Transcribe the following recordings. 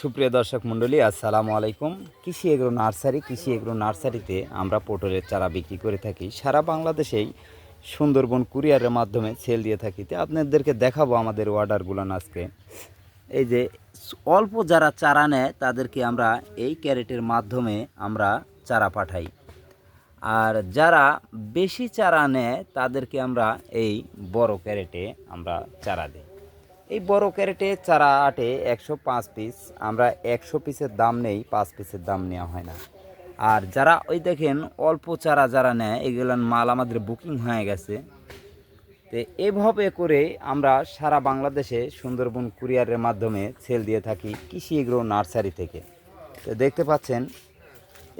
সুপ্রিয় দর্শক মণ্ডলী, আসসালামু আলাইকুম। কৃষি এগ্রো নার্সারি, কৃষি এগ্রো নার্সারিতে আমরা পটলের চারা বিক্রি করে থাকি। সারা বাংলাদেশেই সুন্দরবন কুরিয়ারের মাধ্যমে সেল দিয়ে থাকি। তো আপনাদেরকে দেখাবো আমাদের অর্ডারগুলো আজকে। এই যে অল্প যারা চারা নেয়, তাদেরকে আমরা এই ক্যারেটের মাধ্যমে আমরা চারা পাঠাই। আর যারা বেশি চারা নেয়, তাদেরকে আমরা এই বড় ক্যারেটে আমরা চারা দিই। এই বড় ক্যারেটে চারা আটে একশো পাঁচ পিস আমরা একশো পিসের দাম নেই, পাঁচ পিসের দাম নেওয়া হয় না। আর যারা ওই দেখেন, অল্প চারা যারা নেয় এগুলোর মাল আমাদের বুকিং হয়ে গেছে। তো এভাবে করে আমরা সারা বাংলাদেশে সুন্দরবন কুরিয়ারের মাধ্যমে সেল দিয়ে থাকি কৃষি এগ্রো নার্সারি থেকে। তো দেখতে পাচ্ছেন,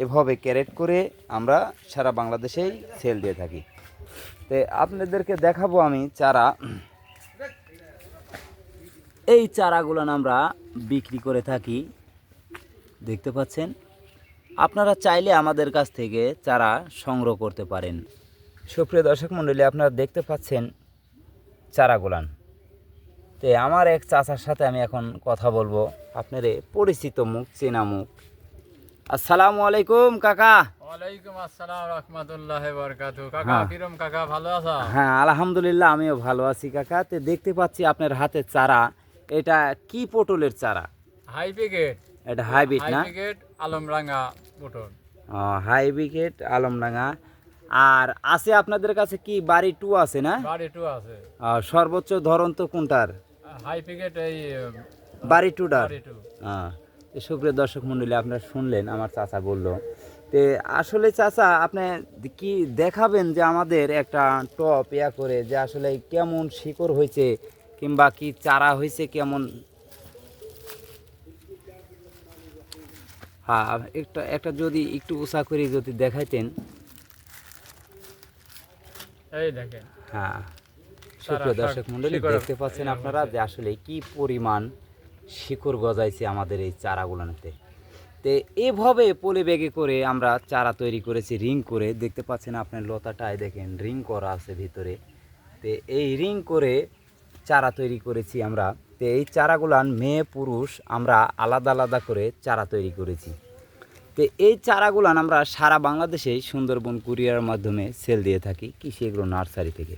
এভাবে ক্যারেট করে আমরা সারা বাংলাদেশেই সেল দিয়ে থাকি। তো আপনাদেরকে দেখাবো আমি চারা। এই চারাগুলো আমরা বিক্রি করে থাকি। দেখতে পাচ্ছেন? আপনারা চাইলে আমাদের কাছ থেকে চারা সংগ্রহ করতে পারেন। সুপ্রিয় দর্শক মণ্ডলী আপনারা দেখতে পাচ্ছেন চারাগুলান। তো আমার এক চাচার সাথে আমি এখন কথা বলব। আপনার এ পরিচিত মুখ চেনা মুখ। আসসালামু আলাইকুম কাকা। ওয়ালাইকুম আসসালাম রহমতুল্লাহ বরকাতু কাকা হ্যাঁ। কিরম কাকা ভালো আছো? হ্যাঁ আলহামদুলিল্লাহ আমিও ভালো আছি কাকা। তো দেখতে পাচ্ছি আপনার হাতে চারা। এটা কি পটলের চারা? Hybrid. এটা হাইব্রিড হাই না? ব্রিগেড আলমরাঙ্গা মোটর হাইব্রিড আলমডাঙ্গা। আর আছে আপনাদের কাছে কি বাড়ি টু আছে না? বাড়ি টু আছে। সর্বোচ্চ ধরন তো কোনটার? হাই ব্রিগেড এই বাড়ি টুটার? বাড়ি টু। হ্যাঁ সুপ্রিয় দর্শক মণ্ডলী আপনারা শুনলেন আমার চাচা বলল। তে আসলে চাচা আপনি কি দেখাবেন যে আমাদের একটা টপ ইয়া করে যে আসলে কেমন শিকড় হয়েছে? কিংবা কি চারা হয়েছে কেমন? হ্যাঁ একটা একটা যদি একটু উষা করে যদি দেখাইতেন। এই দেখেন। হ্যাঁ সুপ্রিয় দর্শক শিকড় দেখতে পাচ্ছেন আপনারা যে আসলে কি পরিমাণ শিকড় গজাইছে আমাদের এই চারাগুলোতে। তো এভাবে পলি ব্যাগে করে আমরা চারা তৈরি করেছি রিং করে। দেখতে পাচ্ছেন আপনার লতাটায় দেখেন রিং করা আছে ভিতরে। তো এই রিং করে চারা তৈরি করেছি আমরা। তো এই চারাগুলান মেয়ে, পুরুষ আমরা আলাদা আলাদা করে চারা তৈরি করেছি। তো এই চারাগুলান আমরা সারা বাংলাদেশে সুন্দরবন কুরিয়ার মাধ্যমে সেল দিয়ে থাকি কৃষি এগুলো নার্সারি থেকে।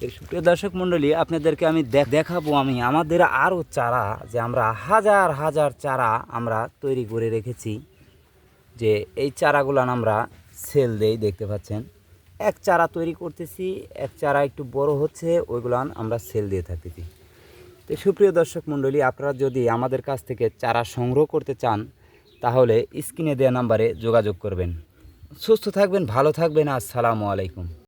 এর সুপ্রিয় দর্শক মণ্ডলী, আপনাদেরকে আমি দেখ- দেখাবো আমি আমাদের আরও চারা যে আমরা হাজার হাজার চারা আমরা তৈরি করে রেখেছি। যে এই চারাগুলান আমরা সেল দেই, দেখতে পাচ্ছেন। এক চারা তৈরি করতেছি, এক চারা একটু বড় হচ্ছে ওইগুলান আমরা সেল দিয়ে থাকতেছি। তো সুপ্রিয় দর্শক মণ্ডলী, আপনারা যদি আমাদের কাছ থেকে চারা সংগ্রহ করতে চান, তাহলে স্ক্রিনে দেওয়া নাম্বারে যোগাযোগ করবেন। সুস্থ থাকবেন, ভালো থাকবেন, আসসালামু আলাইকুম।